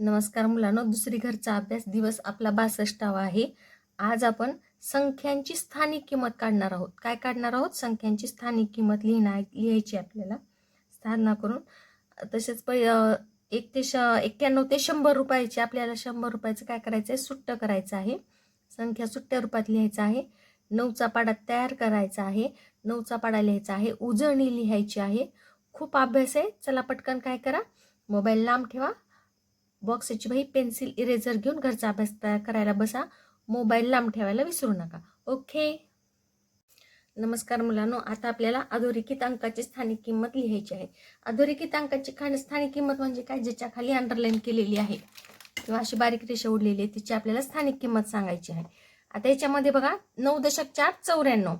नमस्कार मुलांनो दुसरी घरचा अभ्यास दिवस आपला बासष्टावा आहे. आज आपण संख्यांची स्थानिक किंमत काढणार आहोत. काय काढणार आहोत? संख्यांची स्थानिक किंमत लिहिणार लिहायची आपल्याला. स्थापना करून तसेच प एक ते श एक्क्याण्णव ते शंभर रुपयाची आपल्याला शंभर रुपयाचं काय करायचं आहे सुट्ट करायचं आहे. संख्या सुट्ट्या रूपात लिहायचं आहे. नऊचा पाडा तयार करायचा आहे. नऊचा पाडा लिहायचा आहे. उजळणी लिहायची आहे. खूप अभ्यास आहे. चला पटकन काय करा? मोबाईल लांब ठेवा. बॉक्सची वही पेन्सिल इरेझर घेऊन घरचा अभ्यास तयार करायला बसा. मोबाईल लांब ठेवायला विसरू नका. ओके? नमस्कार मुलांनो आता आपल्याला अधोरेखित अंकाची स्थानिक किंमत लिहायची आहे. अधोरेखित अंकाची खाण स्थानिक किंमत म्हणजे काय? ज्याच्या खाली अंडरलाईन केलेली आहे. किंवा अशी बारीक रेषा उडलेली आहे तिची आपल्याला स्थानिक किंमत सांगायची आहे. आता याच्यामध्ये बघा नऊ दशक चार चौऱ्याण्णव.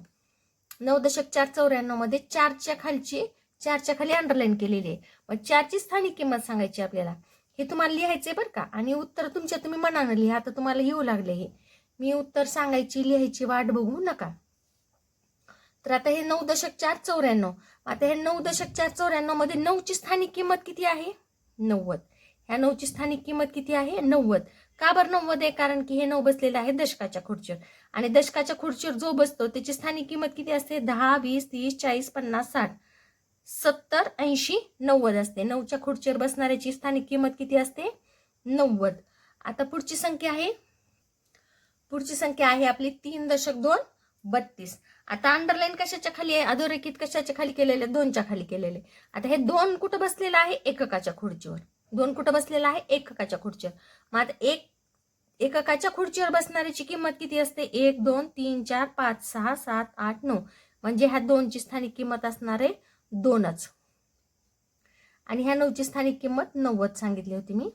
नऊ दशक चार चौऱ्याण्णवमध्ये चारच्या खालची चारच्या खाली अंडरलाईन केलेली आहे. मग चारची स्थानिक किंमत सांगायची आपल्याला. हे तुम्हाला लिहायचे बरं का. आणि उत्तर तुमच्या तुम्ही मनानं लिहा आता तुम्हाला येऊ लागले हे. मी उत्तर सांगायची लिहायची वाट बघू नका. तर आता हे नऊ दशक चार चौऱ्याण्णव. आता हे नऊ दशक चार चौऱ्याण्णवमध्ये नऊची स्थानिक किंमत किती आहे? नव्वद. ह्या नऊची स्थानिक किंमत किती आहे? नव्वद. का बरं नव्वद आहे? कारण की हे नऊ बसलेलं आहे दशकाच्या खुर्चीवर. आणि दशकाच्या खुर्चीवर जो बसतो त्याची स्थानिक किंमत किती असते? दहा वीस तीस चाळीस पन्नास साठ. सत्तर ऐंशी नव्वद असते. नऊच्या खुर्चीवर बसणाऱ्याची स्थानिक किंमत किती असते? नव्वद. आता पुढची संख्या आहे. पुढची संख्या आहे आपली तीन दशक दोन बत्तीस. आता अंडरलाईन कशाच्या खाली आहे? अधोरेखित कशाच्या खाली केलेले? दोनच्या खाली केलेले. आता हे दोन कुठं बसलेलं आहे? एककाच्या खुर्चीवर. दोन कुठं बसलेलं आहे? एककाच्या खुर्चीवर. मग आता एक एककाच्या खुर्चीवर बसणाऱ्याची किंमत किती असते? एक दोन तीन चार पाच सहा सात आठ नऊ. म्हणजे ह्या दोनची स्थानिक किंमत असणार आहे दोनच. आणि ह्या नऊची स्थानिक किंमत नव्वद सांगितली होती मी.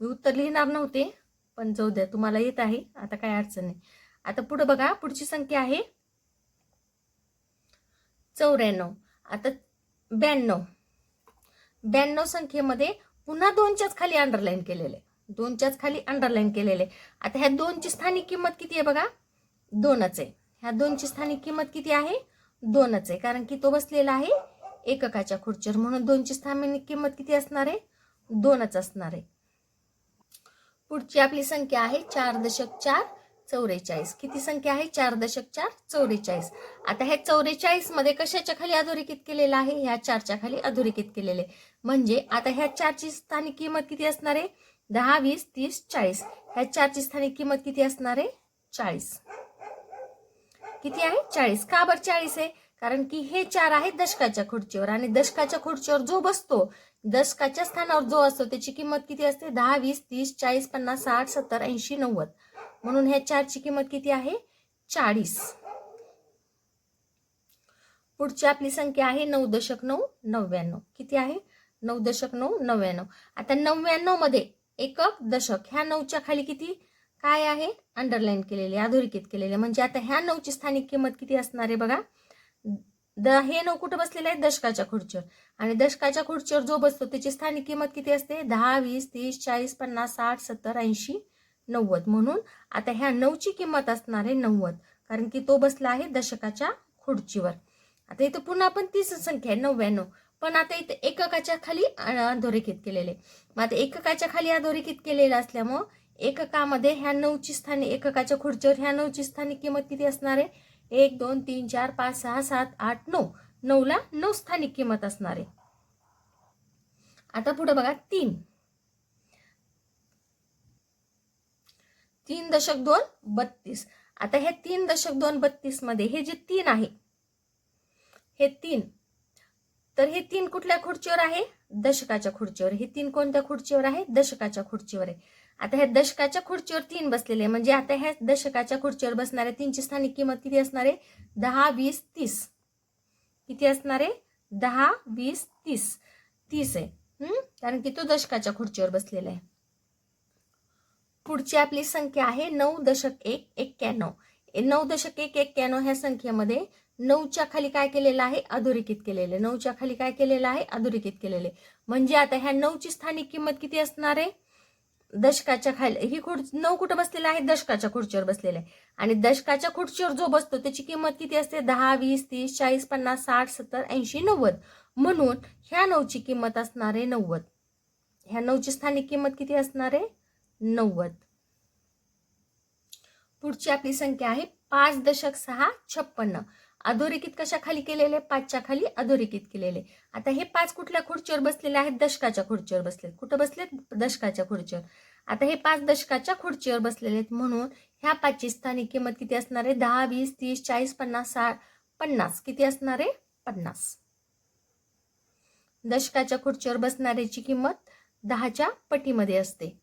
मी उत्तर लिहिणार नव्हते पण जाऊ द्या तुम्हाला येत आहे आता काय अडचण नाही. आता पुढे बघा पुढची संख्या आहे चौऱ्याण्णव. आता ब्याण्णव. ब्याण्णव संख्येमध्ये पुन्हा दोनच्याच खाली अंडरलाईन केलेले. दोनच्याच खाली अंडरलाईन केलेले. आता ह्या दोनची स्थानिक किंमत किती आहे बघा? दोनच आहे. ह्या दोनची स्थानिक किंमत किती आहे? दोनच आहे. कारण की तो बसलेला आहे एककाच्या खुर्चीवर. म्हणून दोनची स्थानिक किंमत किती असणार आहे? दोनच असणार आहे. पुढची आपली संख्या आहे चार दशक चार चौवेचाळीस किती संख्या आहे? चार दशक चार चौवेचाळीस आता ह्या चौवेचाळीसमध्ये कशाच्या खाली अधोरेखित केलेलं आहे? ह्या चारच्या खाली अधोरेखित केलेले म्हणजे आता ह्या चारची स्थानिक किंमत किती असणार आहे? दहा वीस तीस चाळीस. ह्या चारची स्थानिक किंमत किती असणार आहे? चाळीस. किती आहे? चाळीस. का बरं चाळीस आहे? कारण की हे चार आहेत दशकाच्या खुर्चीवर आणि दशकाच्या खुर्चीवर जो बसतो दशकाच्या स्थानावर जो असतो त्याची किंमत किती असते? दहा वीस तीस चाळीस पन्नास साठ सत्तर ऐंशी नव्वद. म्हणून ह्या चारची किंमत किती आहे? चाळीस. पुढची आपली संख्या आहे नऊ दशक नऊ नव्याण्णव. किती आहे? नऊ दशक नऊ नव्याण्णव. आता नव्याण्णवमध्ये एकक दशक. ह्या नऊच्या खाली किती? काय आहे? अंडरलाईन केलेले अधोरेखित केलेले. म्हणजे आता ह्या नऊची स्थानिक किंमत किती असणार आहे बघा? द हे नऊ कुठं बसलेलं आहे दशकाच्या खुर्चीवर. आणि दशकाच्या खुर्चीवर जो बसतो त्याची स्थानिक किंमत किती असते? दहा वीस तीस चाळीस पन्नास साठ सत्तर ऐंशी नव्वद. म्हणून आता ह्या नऊची किंमत असणार आहे नव्वद. कारण की तो बसला आहे दशकाच्या खुर्चीवर. आता इथं पुन्हा पण तीच संख्या आहे नव्याण्णव. पण आता इथे एककाच्या खाली अधोरेखित केलेले. मग आता एककाच्या खाली अधोरेखित केलेलं असल्यामुळं एककामध्ये ह्या नऊची स्थानी एककाच्या खुर्चीवर ह्या नऊची स्थानिक किंमत किती असणार आहे? एक दोन तीन चार पाच सहा सात आठ नऊ. नऊला नऊ स्थानिक किंमत असणार आहे. आता पुढे बघा तीन. तीन दशक दोन बत्तीस. आता हे तीन दशक दोन बत्तीसमध्ये हे जे तीन आहे हे तीन. तर हे तीन कुठल्या खुर्चीवर आहे? दशकाच्या खुर्चीवर. हे तीन कोणत्या खुर्चीवर आहे? दशकाच्या खुर्चीवर आहे. आता ह्या दशकाच्या खुर्चीवर तीन बसलेले आहे. म्हणजे आता ह्या दशकाच्या खुर्चीवर बसणाऱ्या तीनची स्थानिक किंमत किती असणार आहे? दहा वीस तीस. किती असणार आहे? दहा वीस तीस. तीस आहे. हम्म? कारण की तो दशकाच्या खुर्चीवर बसलेला आहे. पुढची आपली संख्या आहे नऊ दशक एक एक्क्याण्णव. नऊ दशक एक एक्क्याण्णव ह्या संख्येमध्ये नऊच्या खाली काय केलेलं आहे? अधोरेखित केलेले नऊच्या खाली काय केलेलं आहे? अधोरेखित केलेले म्हणजे आता ह्या नऊची स्थानिक किंमत किती असणार आहे? दशकाच्या खाली ही खुर्च नऊ कुठं बसलेला आहे दशकाच्या खुर्चीवर बसलेला आहे आणि दशकाच्या खुर्चीवर जो बसतो त्याची किंमत किती असते? दहा वीस तीस चाळीस पन्नास साठ सत्तर ऐंशी नव्वद. म्हणून ह्या नऊची किंमत असणार आहे नव्वद. ह्या नऊची स्थानिक किंमत किती असणार? आहे नव्वद. पुढची आपली संख्या आहे पाच दशक सहा छप्पन्न. अधोरेखित कशा खाली केलेले? पाचच्या खाली अधोरेखित केलेले. आता हे पाच कुठल्या खुर्चीवर बसलेले आहेत? दशकाच्या खुर्चीवर बसलेत. कुठं बसलेत? दशकाच्या खुर्चीवर. आता हे पाच दशकाच्या खुर्चीवर बसलेले आहेत म्हणून ह्या पाचची स्थानिक किंमत किती असणार आहे? दहा वीस तीस चाळीस पन्नास साठ पन्नास. किती असणार आहे? पन्नास. दशकाच्या खुर्चीवर बसणाऱ्याची किंमत दहाच्या पटीमध्ये असते.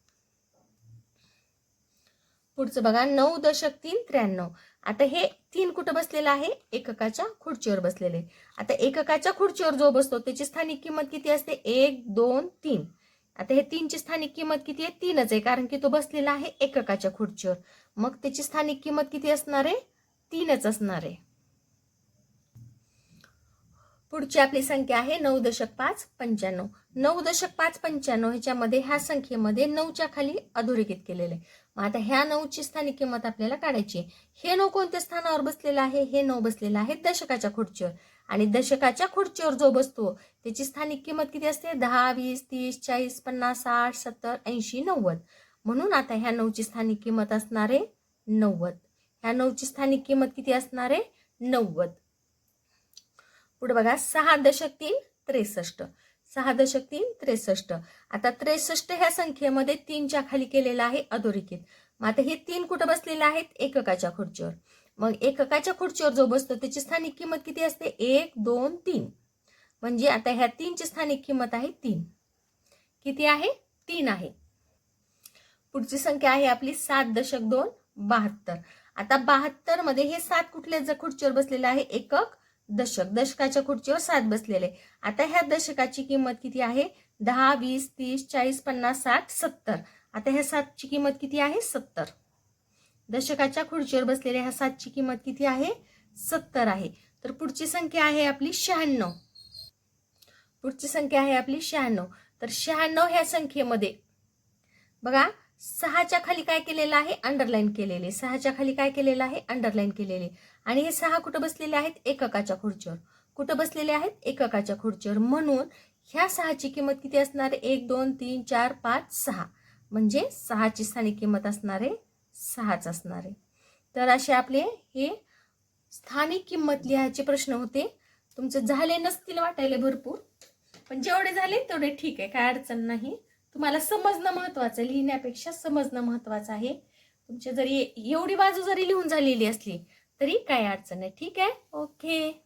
पुढचं बघा. नऊ दशक तीन त्र्याण्णव. आता हे तीन कुठं बसलेलं आहे? एककाच्या खुर्चीवर बसलेले आता एककाच्या खुर्चीवर जो बसतो त्याची स्थानिक किंमत किती असते? एक दोन तीन. आता हे तीनची स्थानिक किंमत किती आहे? तीनच आहे कारण की तो बसलेला आहे एककाच्या खुर्चीवर. मग त्याची स्थानिक किंमत किती असणार आहे? तीनच असणार आहे. पुढची आपली संख्या आहे नऊ दशक पाच पंच्याण्णव. नऊ दशक पाच पंच्याण्णव ह्याच्यामध्ये ह्या संख्येमध्ये नऊच्या खाली अधोरेखित केलेले मग आता ह्या नऊची स्थानिक किंमत आपल्याला काढायची हे नऊ कोणत्या स्थानावर बसलेलं आहे? हे नऊ बसलेलं आहे दशकाच्या खुर्चीवर. आणि दशकाच्या खुर्चीवर जो बसतो त्याची स्थानिक किंमत किती असते? दहा वीस तीस चाळीस पन्नास साठ सत्तर ऐंशी नव्वद. म्हणून आता ह्या नऊची स्थानिक किंमत असणार आहे नव्वद. ह्या नऊची स्थानिक किंमत किती असणार आहे? नव्वद. पुढे बघा सहा दशक तीन त्रेसष्ट. सहा दशक तीन त्रेसष्ट. आता त्रेसष्ट ह्या संख्येमध्ये तीनच्या खाली केलेलं आहे अधोरेखित. मग आता हे तीन कुठं बसलेले आहेत? एककाच्या खुर्चीवर. मग एककाच्या खुर्चीवर जो बसतो त्याची स्थानिक किंमत किती असते? एक दोन तीन. म्हणजे आता ह्या तीनची स्थानिक किंमत आहे तीन. किती आहे? तीन आहे. पुढची संख्या आहे आपली सात दशक दोन बहात्तर. आता बहात्तरमध्ये हे सात कुठल्या खुर्चीवर बसलेले आहे? एकक. दशक दशकाच्या खुर्चीवर सात बसलेले. आता ह्या दशकाची किंमत किती आहे? दहा वीस तीस चाळीस पन्नास साठ सत्तर. आता ह्या सातची किंमत किती आहे? सत्तर. दशकाच्या खुर्चीवर बसलेल्या ह्या सातची किंमत किती आहे? सत्तर आहे. तर पुढची संख्या आहे आपली शहाण्णव. पुढची संख्या आहे आपली शहाण्णव. तर शहाण्णव ह्या संख्येमध्ये बघा सहाच्या खाली काय केलेलं आहे? अंडरलाईन केलेले. सहाच्या खाली काय केलेलं आहे? अंडरलाईन केलेले. आणि हे सहा कुठं बसलेले आहेत? एककाच्या खुर्चीवर. कुठं बसलेले आहेत? एककाच्या खुर्चीवर. म्हणून ह्या सहाची किंमत किती असणार? आहे एक दोन तीन चार पाच सहा. म्हणजे सहाची स्थानिक किंमत असणार आहे सहाच असणार. आहे तर असे आपले हे स्थानिक किंमत लिहायचे प्रश्न होते. तुमचे झाले नसतील वाटायले भरपूर. पण जेवढे झाले तेवढे ठीक आहे. काय अडचण नाही. तुम्हाला समजणं महत्वाचं आहे. लिहिण्यापेक्षा समजणं महत्वाचं आहे. तुमच्या जरी एवढी बाजू जरी लिहून झालेली असली तरी काय अडचण आहे ठीक आहे? ओके.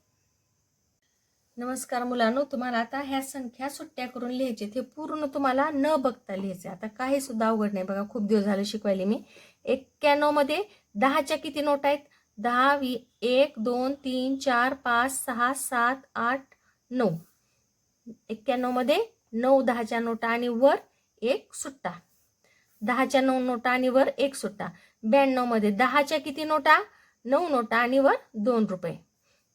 नमस्कार मुलांनो तुम्हाला आता ह्या संख्या सुट्ट्या करून लिहायचे ते पूर्ण तुम्हाला न बघता लिहायचे आता काही सुद्धा अवघड नाही बघा. खूप दिवस झाले शिकवायले मी. एक्क्याण्णवमध्ये दहाच्या किती नोट आहेत? दहा वी एक दोन तीन चार पाच सहा सात आठ नऊ. एक्क्याण्णवमध्ये नऊ दहाच्या नोटा आणि वर एक सुट्टा. दहाच्या नऊ नोटा आणि वर एक सुट्टा. ब्याण्णवमध्ये दहाच्या किती नोटा? नऊ नोटा आणि वर दोन रुपये.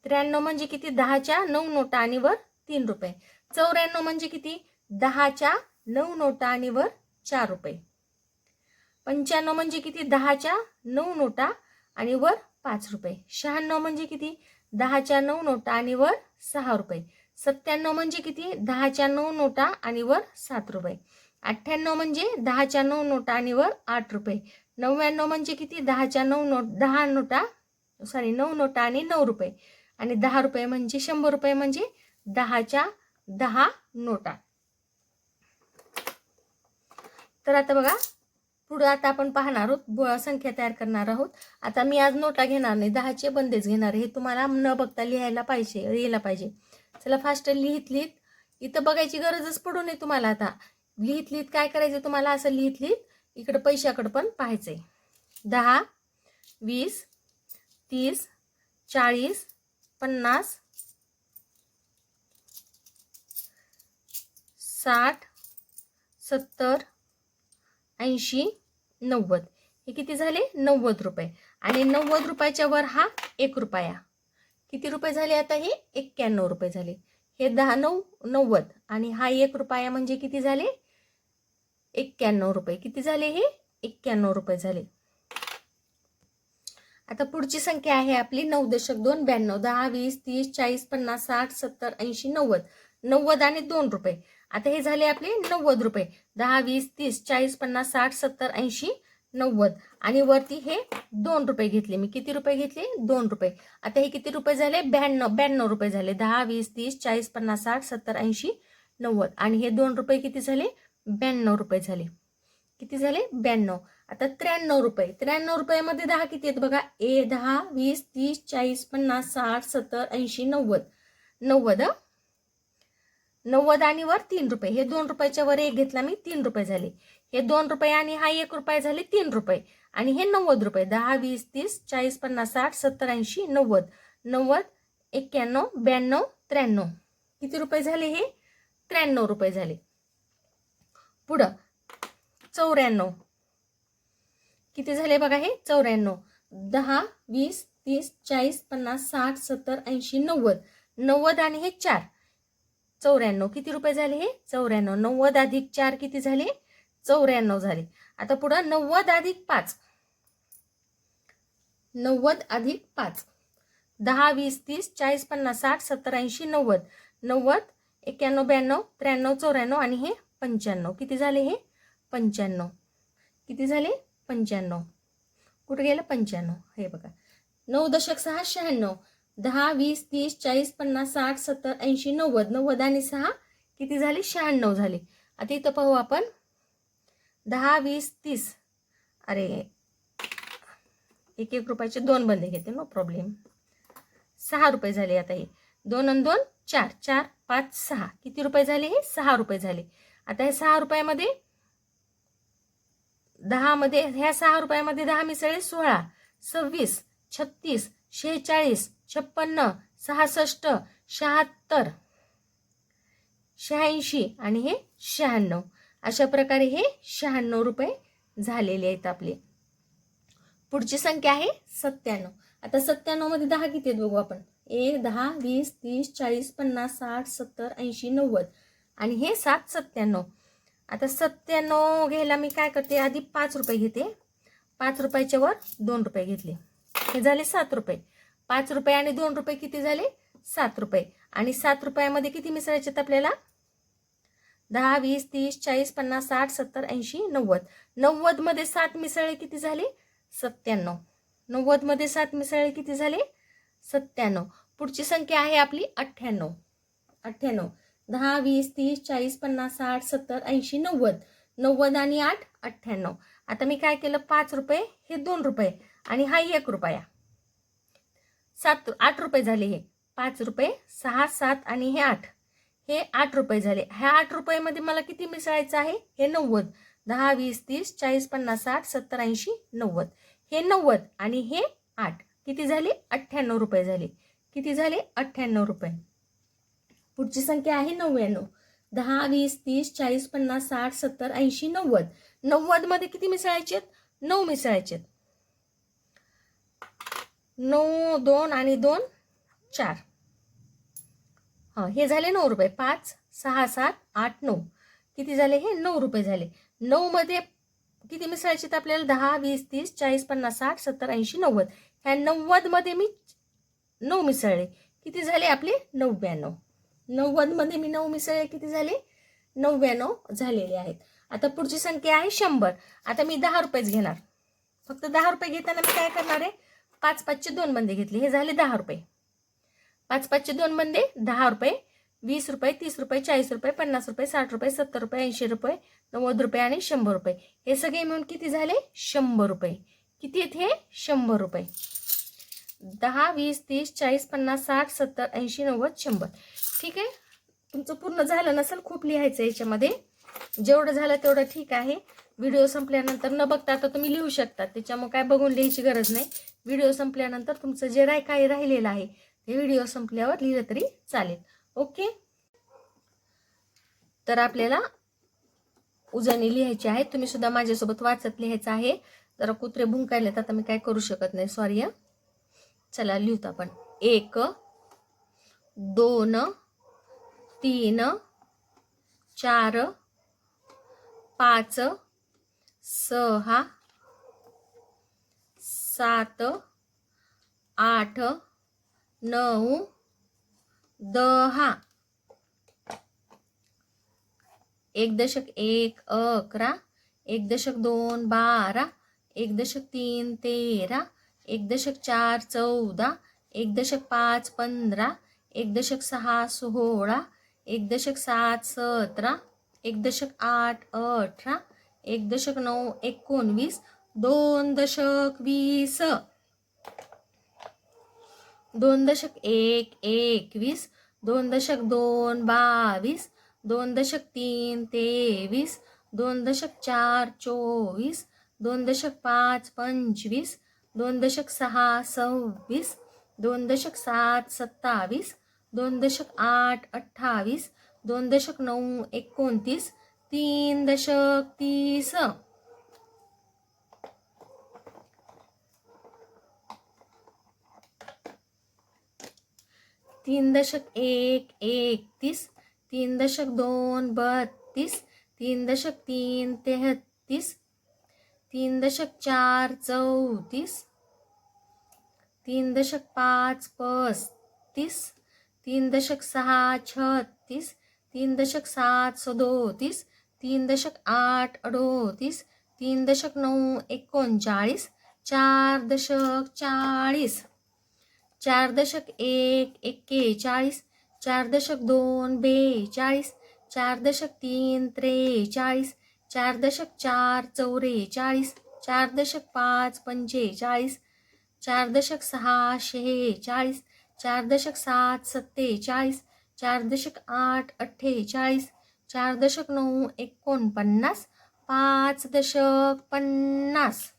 त्र्याण्णव म्हणजे किती? दहाच्या नऊ नोटा आणि वर तीन रुपये. चौऱ्याण्णव म्हणजे किती? दहाच्या नऊ नोटा आणि वर चार रुपये. पंच्याण्णव म्हणजे किती? दहाच्या नऊ नोटा आणि वर पाच रुपये. शहाण्णव म्हणजे किती? दहाच्या नऊ नोटा आणि वर सहा रुपये. सत्त्याण्णव म्हणजे किती? दहाच्या नऊ नोटा आणि वर सात रुपये. अठ्ठ्याण्णव म्हणजे दहाच्या नऊ नोटा आणि वर आठ रुपये. नव्याण्णव म्हणजे किती? दहाच्या नऊ नोट दहा नोटा सॉरी नऊ नोटा आणि नऊ रुपये. आणि दहा रुपये म्हणजे शंभर रुपये म्हणजे दहाच्या दहा नोटा. तर आता बघा पुढं आता आपण पाहणार आहोत संख्या तयार करणार आहोत. आता मी आज नोटा घेणार नाही दहाचे बंदेच घेणार हे तुम्हाला न बघता लिहायला पाहिजे लिहिला पाहिजे. चला फास्ट लिहित लिहित इथं बघायची गरजच पडू नये तुम्हाला आता. लिहित लिहित काय करायचं तुम्हाला? असं लिहित लिहित इकडं पैशाकडं पण पाहायचंय. दहा वीस तीस चाळीस पन्नास साठ सत्तर ऐंशी नव्वद. हे किती झाले? नव्वद रुपये. आणि नव्वद रुपयाच्या वर हा एक रुपया. किती रुपये झाले आता हे? एक्क्याण्णव रुपये झाले. हे दहा नऊ नव्वद. आणि हा एक रुपया म्हणजे किती झाले? एक्क्याण्णव रुपये. किती झाले हे? एक्क्याण्णव रुपये झाले. आता पुढची संख्या आहे आपली नऊ दशक दोन ब्याण्णव दहा वीस तीस चाळीस पन्नास साठ सत्तर ऐंशी नव्वद. नव्वद आणि दोन रुपये. आता हे झाले आपले नव्वद रुपये. दहा वीस तीस चाळीस पन्नास साठ सत्तर ऐंशी नव्वद. आणि वरती हे दोन रुपये घेतले. मी किती रुपये घेतले? दोन रुपये. आता हे किती रुपये झाले? ब्याण्णव ब्याण्णव रुपये झाले. दहा वीस तीस चाळीस पन्नास साठ सत्तर ऐंशी नव्वद. आणि हे दोन रुपये किती झाले? ब्याण्णव रुपये झाले. किती झाले? ब्याण्णव. आता त्र्याण्णव रुपये. त्र्याण्णव रुपयामध्ये दहा किती आहेत बघा? ए दहा वीस तीस चाळीस पन्नास साठ सत्तर ऐंशी नव्वद. नव्वद नव्वद आणि वर तीन रुपये. हे दोन रुपयाच्या वर एक घेतला मी तीन रुपये झाले. हे दोन रुपये आणि हा एक रुपये झाले तीन रुपये. आणि हे नव्वद रुपये. दहा वीस तीस चाळीस पन्नास साठ सत्तर ऐंशी नव्वद. नव्वद एक्क्याण्णव ब्याण्णव त्र्याण्णव. किती रुपये झाले हे? त्र्याण्णव रुपये झाले. पुढं. चौऱ्याण्णव. किती झाले बघा हे? चौऱ्याण्णव. दहा वीस तीस चाळीस पन्नास साठ सत्तर ऐंशी नव्वद. नव्वद आणि हे चार. चौऱ्याण्णव किती रुपये झाले हे? चौऱ्याण्णव. नव्वद अधिक चार किती झाले? चौऱ्याण्णव झाले. आता पुढं नव्वद अधिक पाच. नव्वद अधिक पाच. दहा वीस तीस चाळीस पन्नास साठ सत्तर ऐंशी नव्वद. नव्वद एक्क्याण्णव ब्याण्णव त्र्याण्णव चौऱ्याण्णव आणि हे पंच्याण्णव. किती झाले हे? पंच्याण्णव. किती झाले? पंच्याण्णव. कुठे गेलं? पंच्याण्णव. हे बघा. नऊ दशक सहा शहाण्णव दहा वीस तीस चाळीस पन्नास साठ सत्तर ऐंशी नव्वद. नव्वद आणि सहा किती झाली? शहाण्णव झाली. आता इथं पाहू आपण. दहा वीस तीस. अरे. एक एक रुपयाचे दोन बंदे घेते नो प्रॉब्लेम. सहा रुपये झाले आता हे. दोन आणि दोन चार. चार पाच सहा. किती रुपये झाले हे? सहा रुपये झाले. आता हे सहा रुपयामध्ये दहामध्ये ह्या सहा रुपयामध्ये दहा मिसळे सोळा सव्वीस छत्तीस शेहेचाळीस छप्पन्न सहासष्ट शहात्तर शहाऐंशी आणि हे शहाण्णव. अशा प्रकारे हे शहाण्णव रुपये झालेले आहेत आपले. पुढची संख्या आहे सत्त्याण्णव. आता सत्त्याण्णवमध्ये दहा किती आहेत बघू आपण? एक दहा वीस तीस चाळीस पन्नास साठ सत्तर ऐंशी नव्वद. आणि हे सात सत्त्याण्णव. आता सत्त्याण्णव घ्यायला मी काय करते? आधी पाच रुपये घेते. पाच रुपयाच्या वर दोन रुपये घेतले. हे झाले सात रुपये. पाच रुपये आणि दोन रुपये किती झाले? सात रुपये. आणि सात रुपयामध्ये किती मिसळायचे आहेत आपल्याला? दहा वीस तीस चाळीस पन्नास साठ सत्तर ऐंशी नव्वद. नव्वदमध्ये सात मिसळले किती झाले? सत्त्याण्णव. नव्वदमध्ये सात मिसळले किती झाले? सत्त्याण्णव. पुढची संख्या आहे आपली अठ्ठ्याण्णव. अठ्ठ्याण्णव. दहा वीस तीस चाळीस पन्नास साठ सत्तर ऐंशी नव्वद. नव्वद आणि आठ अठ्ठ्याण्णव. आता मी काय केलं? पाच रुपये हे दोन रुपये आणि हा एक रुपया. सात आठ रुपये झाले हे. पाच रुपये सहा सात आणि हे आठ. हे आठ रुपये झाले. ह्या आठ रुपयामध्ये मला किती मिसळायचं आहे? हे नव्वद. दहा वीस तीस चाळीस पन्नास साठ सत्तर ऐंशी नव्वद. हे नव्वद आणि हे आठ. किती झाले? अठ्ठ्याण्णव रुपये झाले. किती झाले? अठ्ठ्याण्णव रुपये. पुढची संख्या आहे नव्याण्णव. दहा वीस तीस चाळीस पन्नास साठ सत्तर ऐंशी नव्वद. नव्वदमध्ये किती मिसळायचे आहेत? नऊ मिसळायचे आहेत. नऊ दोन आणि दोन चार. हां हे झाले नऊ रुपये. पाच सहा सात आठ नऊ. किती झाले हे? नऊ रुपये झाले. नऊमध्ये किती मिसळायचे आहेत आपल्याला? दहा वीस तीस चाळीस पन्नास साठ सत्तर ऐंशी नव्वद. ह्या नव्वदमध्ये मी नऊ मिसळले. किती झाले आपले? नव्याण्णव. नव्वदमध्ये मी नऊ मिसळले किती झाले? नव्याण्णव झालेले आहेत. आता पुढची संख्या आहे शंभर. आता मी दहा रुपयेच घेणार. फक्त दहा रुपये घेताना मी काय करणार आहे? पाच पाचचे दोन बंदे घेतले. हे झाले दहा रुपये. पाच पाचचे दोन बंदे दहा रुपये. वीस रुपये तीस रुपये चाळीस रुपये पन्नास रुपये साठ रुपये सत्तर रुपये ऐंशी रुपये नव्वद रुपये आणि शंभर रुपये. हे सगळे मिळून किती झाले? शंभर रुपये. किती आहेत हे? शंभर रुपये. दहा वीस तीस चाळीस पन्नास साठ सत्तर ऐंशी नव्वद शंभर. ठीक आहे? तुमचं पूर्ण झालं नसेल खूप लिहायचं आहे याच्यामध्ये. जेवढं झालं तेवढं ठीक आहे. व्हिडिओ संपल्यानंतर न बघता आता तुम्ही लिहू शकता. त्याच्यामुळे काय बघून लिहायची गरज नाही. व्हिडिओ संपल्यानंतर तुमचं जे राय काय राहिलेलं आहे ते व्हिडिओ संपल्यावर लिहिलं तरी चालेल. ओके? तर आपल्याला उजळणी लिहायची आहे. तुम्ही सुद्धा माझ्यासोबत वाचत लिहायचं आहे. जरा कुत्रे भुंकायलेत आता मी काय करू शकत नाही. सॉरी चला लिहूत आपण. एक दोन तीन चार पाच सहा सात आठ नऊ दहा. एक दशक एक अकरा. एक दशक दोन बारा. एक दशक तीन तेरा. एक दशक चार चौदा. एक दशक पाच पंधरा. एक दशक सहा सोळा. एक दशक सात सतरा एक दशक आठ अठरा एक दशक नऊ एकोणवीस दोन दशक वीस. दोन दशक एक एकवीस दोन दशक दोन बावीस दोन दशक तीन तेवीस दोन दशक चार चोवीस दोन दशक पाच पंचवीस दोन दशक सहा सव्वीस दोन दशक सात सत्तावीस दोन दशक आठ अठ्ठावीस दोन दशक नऊ एकोणतीस तीन दशक तीस. तीन दशक एक एकतीस तीन दशक दोन बत्तीस तीन दशक तीन तेहत्तीस तीन दशक चार चौतीस तीन दशक पाच पस्तीस तीन दशक सहा छत्तीस तीन दशक सात सदोतीस तीन दशक आठ अडोतीस तीन दशक नऊ एकोणचाळीस चार दशक चाळीस चार दशक एक एक्केचाळीस चार दशक दोन बेचाळीस चार दशक तीन त्रेचाळीस चार दशक चार चौवेचाळीस चार दशक पाच पंचेचाळीस चार दशक सहा शेहेचाळीस चार दशक सात सत्तेचाळीस. चार दशक आठ अठ्ठेचाळीस. चार दशक नऊ एकोणपन्नास. पाच दशक पन्नास.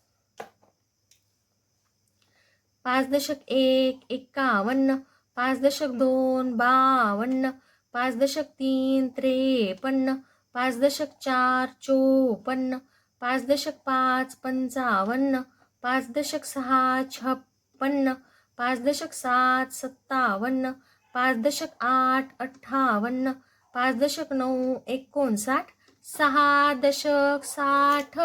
पाच दशक एक एकावन्न. पाच दशक दोन बावन्न. पाच दशक तीन त्रेपन्न. पाच दशक चार चोपन्न. पाच दशक पाच पंचावन्न. पाच दशक सहा छप्पन्न. पाच दशक सात सत्तावन्न पाच दशक आठ अठ्ठावन्न पाच दशक नऊ एकोणसाठ सहा दशक साठ.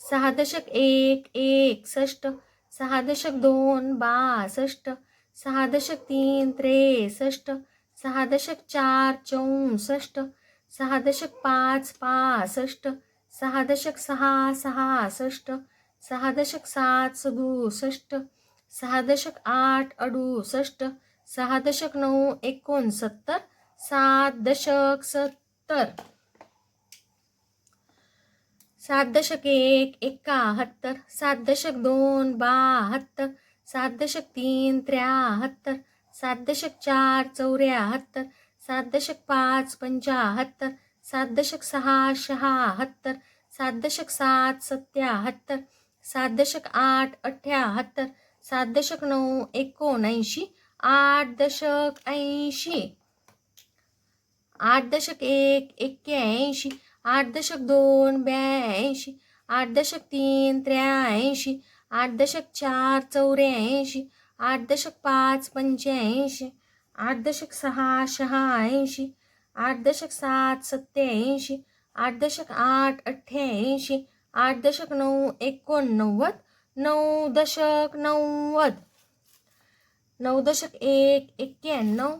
सहा दशक एक एकसष्ट सहा दशक दोन बासष्ट सहा दशक तीन त्रेसष्ट सहा दशक चार चौसष्ट सहा दशक पाच पासष्ट सहा दशक सहा सहासष्ट सहा दशक सात सदुसष्ट सहा दशक आठ अडुसष्ट सहा दशक नऊ एकोणसत्तर सात दशक सत्तर. सात दशक एक एकाहत्तर सात दशक दोन बहात्तर सात दशक तीन त्र्याहत्तर सात दशक चार चौऱ्याहत्तर सात दशक पाच पंचाहत्तर सात दशक सहा शहात्तर सात दशक सात सत्याहत्तर सात दशक आठ अठ्ठ्याहत्तर सात दशक नऊ एकोणऐंशी आठ दशक ऐंशी आठ दशक एक एक्क्याऐंशी आठ दशक दोन ब्याऐंशी आठ दशक तीन त्र्याऐंशी आठ दशक चार चौऱ्याऐंशी आठ दशक पाच पंच्याऐंशी आठ दशक सहा शहाऐंशी आठ दशक सात सत्याऐंशी आठ दशक आठ अठ्ठ्याऐंशी आठ दशक नऊ एकोणनव्वद नऊ दशक नव्वद नऊ दशक एक एक्क्याण्णव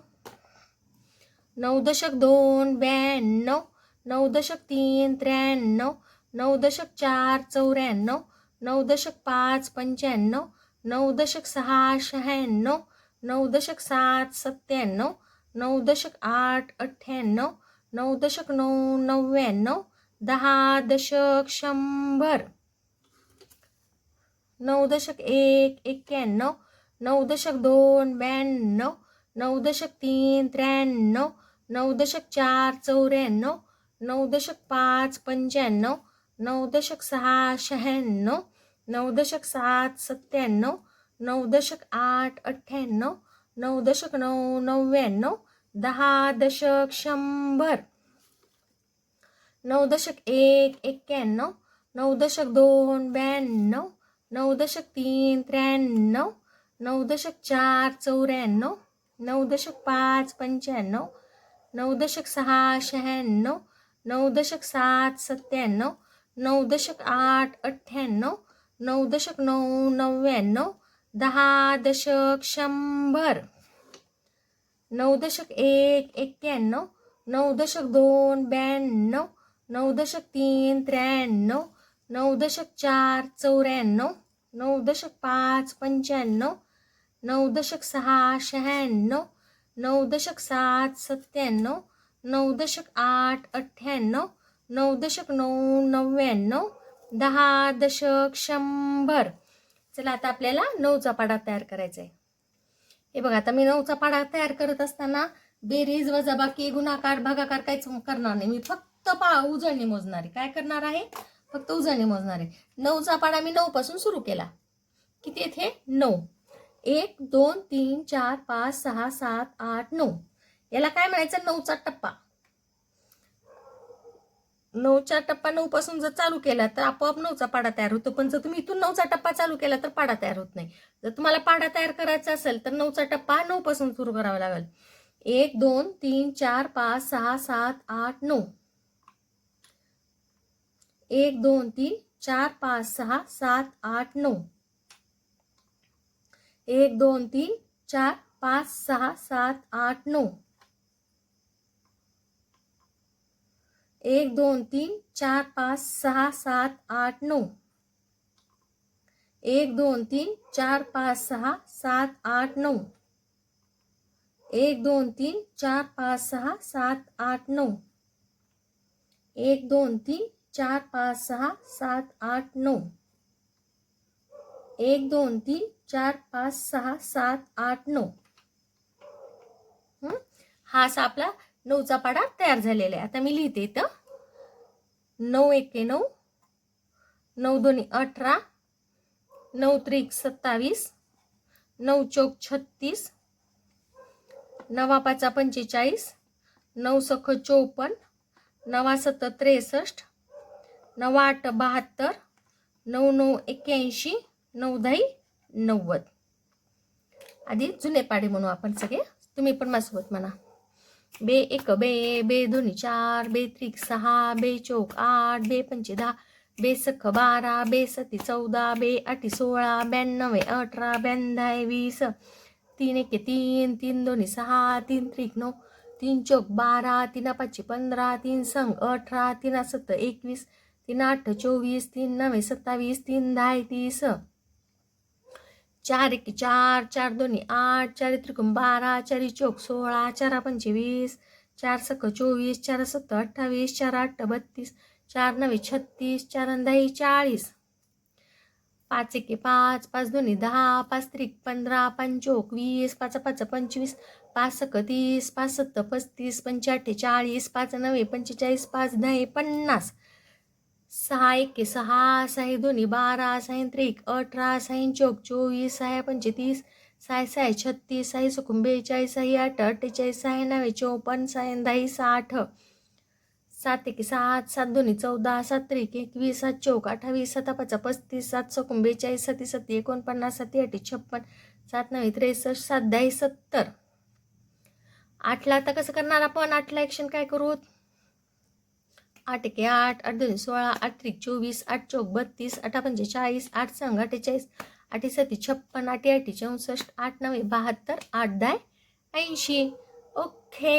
नऊ दशक दोन ब्याण्णव नऊ दशक तीन त्र्याण्णव नऊ दशक चार चौऱ्याण्णव नऊ दशक पाच पंच्याण्णव नऊ दशक सहा शहाण्णव नऊ दशक सात सत्त्याण्णव नऊ दशक आठ अठ्ठ्याण्णव नऊ दशक नऊ नव्याण्णव दहा दशक शंभर. नऊ दशक एक एक्क्याण्णव नऊ दशक दोन ब्याण्णव. नऊ दशक तीन त्र्याण्णव. नऊ दशक चार चौऱ्याण्णव. नऊ दशक पाच पंच्याण्णव. नऊ दशक सहा शहाण्णव. नऊ दशक सात सत्त्याण्णव. नऊ दशक आठ अठ्ठ्याण्णव. नऊ दशक नऊ नव्याण्णव. दहा दशक शंभर. नऊ दशक एक एक्क्याण्णव नऊ दशक दोन ब्याण्णव नऊ दशक तीन त्र्याण्णव नऊ दशक चार चौऱ्याण्णव नऊ दशक पाच पंच्याण्णव नऊ दशक सहा शहाण्णव नऊ दशक सात सत्त्याण्णव नऊ दशक आठ अठ्ठ्याण्णव नऊ दशक नऊ नव्याण्णव दहा दशक शंभर नऊ दशक एक एक्क्याण्णव नऊ दशक दोन ब्याण्णव नऊ दशक तीन त्र्याण्णव नऊ दशक चार चौऱ्याण्णव नऊ दशक पाच पंच्याण्णव नऊ दशक सहा शहाण्णव नऊ दशक सात सत्त्याण्णव नऊ दशक आठ अठ्ठ्याण्णव नऊ दशक नऊ नव्याण्णव दहा दशक शंभर. चला आता आपल्याला नऊचा पाडा तयार करायचा आहे. हे बघा आता मी नऊचा पाडा तयार करत असताना बेरीज वजाबाकी गुणाकार भागाकार काहीच करणार नाही. मी फक्त पा उजळणी मोजणार. काय करणार आहे? फक्त उजळणी मोजणार. आहे नऊचा पाडा मी नऊ पासून सुरू केला. किती येथे नऊ. एक दोन तीन चार पाच सहा सात आठ नऊ. याला काय म्हणायचं? नऊचा टप्पा. नऊचा टप्पा नऊ पासून जर चालू केला तर आपोआप नऊचा पाडा तयार होतो. पण जर तुम्ही इथून नऊचा टप्पा चालू केला तर पाडा तयार होत नाही. जर तुम्हाला पाडा तयार करायचा असेल तर नऊचा टप्पा नऊ पासून सुरू करावा लागेल. एक दोन तीन चार पाच सहा सात आठ नऊ. एक दोन तीन, चार, पाच सहा सात, आठ नऊ एक दोन तीन, चार, पाच सहा सात, आठ नऊ एक दोन तीन, चार, पाच सहा सात, आठ नऊ एक दोन तीन, चार, पाच सहा सात, आठ नऊ एक दोन तीन, चार, पाच सहा सात, आठ नऊ एक दोन तीन चार पाच सहा सात आठ नऊ. एक दोन तीन चार पाच सहा सात आठ नऊ. हा? असा आपला नऊचा पाडा तयार झालेला आहे. आता मी लिहिते इथं. नऊ एके नऊ. नऊ दोन्ही अठरा. नऊ त्रिक सत्तावीस. नऊ चौक छत्तीस. नवा पाचा पंचेचाळीस. नऊ सख चोपन्न. नवा सत्त त्रेसष्ट. नऊ आठ बहात्तर नऊ नऊ एक्क्याऐंशी नऊ दही नव्वद. आधी जुने पाडे म्हणू आपण सगळे. तुम्ही पण माझ्यासोबत म्हणा. बे एक बे बे दोन्ही चार बे त्रिक सहा बे चौक आठ बे पंचे दहा बे सख बारा बे सती चौदा बे आठी सोळा ब्याण्णव अठरा ब्याण्णव वीस. तीन एके तीन तीन दोन्ही सहा तीन त्रिक नऊ तीन चौक बारा तीन पाचशे पंधरा तीन संघ अठरा तीन सत्त एकवीस तीन आठ चोवीस तीन नवे सत्तावीस तीन दहा तीस. चार एक चार चार दोन्ही आठ चार त्रिकोण बारा चारी चौक सोळा चारा पंचवीस चार सक चोवीस चार सत्त अठ्ठावीस चार आठ बत्तीस चार नवे छत्तीस चार अन दही चाळीस. पाच एके पाच पाच दोन्ही दहा पाच त्रिक पंधरा पंचोक वीस पाच पाच पंचवीस पाच सक तीस पाच सत्त पस्तीस पंचाठे चाळीस पाच नवे पंचेचाळीस पाच दहा पन्नास. सहा एके सहा सहा दोन्ही बारा सहा त्रिक अठरा सहा चौक चोवीस सहा पंचेतीस सहा सहा छत्तीस सहा सुकुम बेचाळीस साई आठ अठ्ठेचाळीस सहा नवे चौपन्न सहा दही साठ. सात एके सात सात दोन्ही चौदा सात त्रिक एकवीस सात चौक अठ्ठावीस सात पाचा पस्तीस सात चौकुम बेचाळीस सती सती एकोणपन्नास सती अठी छप्पन सात नवे त्रेसष्ट सात दही सत्तर. आठला आता कसं करणार आपण? आठला ॲक्शन काय करू? आठ एके आठ आठ दोन सोळा आठ त्रिक चोवीस आठ चौक बत्तीस आठा पंचेचाळीस आठ संघ अठ्ठेचाळीस आठी सती छप्पन आठी आठी चौसष्ट आठ नवे बहात्तर आठ दाय ऐंशी. ओके.